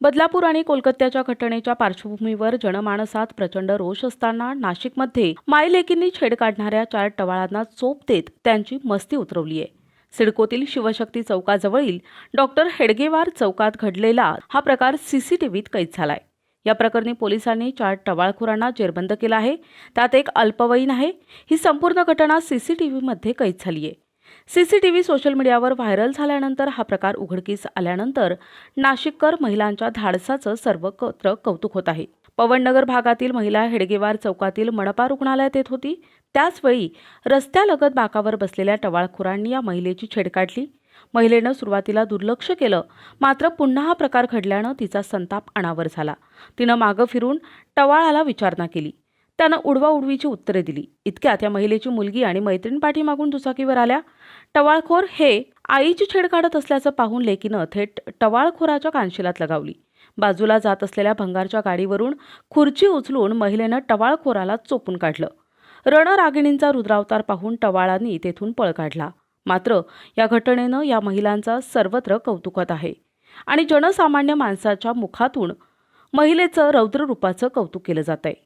बदलापूर आणि कोलकात्याच्या घटनेच्या पार्श्वभूमीवर जनमानसात प्रचंड रोष असताना नाशिकमध्ये मायलेकींनी छेड काढणाऱ्या चार टवाळांना चोप देत त्यांची मस्ती उतरवली आहे सिडकोतील शिवशक्ती चौकाजवळील डॉक्टर हेडगेवार चौकात घडलेला हा प्रकार सीसीटीव्हीत कैद झालाय. या प्रकरणी पोलिसांनी चार टवाळखोरांना जेरबंद केला आहे. त्यात एक अल्पवयीन आहे. ही संपूर्ण घटना सीसीटीव्हीमध्ये कैद झाली आहे सीसीटीव्ही सोशल मीडियावर व्हायरल झाल्यानंतर हा प्रकार उघडकीस आल्यानंतर नाशिककर महिलांच्या धाडसाचं सर्वत्र कौतुक होत आहे. पवननगर भागातील महिला हेडगेवार चौकातील मनपा रुग्णालयात येत होती. त्याचवेळी रस्त्यालगत बाकावर बसलेल्या टवाळखोरांनी या महिलेची छेड काढली. महिलेनं सुरुवातीला दुर्लक्ष केलं. मात्र पुन्हा हा प्रकार घडल्यानं तिचा संताप अनावर झाला. तिनं मागं फिरून टवाळाला विचारणा केली. त्यानं उडवाउडवीची उत्तरे दिली. इतक्या त्या महिलेची मुलगी आणि मैत्रीण पाठीमागून दुचाकीवर आल्या. टवाळखोर हे आईची छेड काढत असल्याचं पाहून लेकीनं थेट टवाळखोराच्या कानशिलात लगावली. बाजूला जात असलेल्या भंगारच्या गाडीवरून खुर्ची उचलून महिलेनं टवाळखोराला चोपून काढलं. रणरागिणींचा रुद्रावतार पाहून टवाळांनी तेथून पळ काढला. मात्र या घटनेनं या महिलांचा सर्वत्र कौतुकात आहे आणि जनसामान्य माणसाच्या मुखातून महिलेचं रौद्र रूपाचं कौतुक केलं जात आहे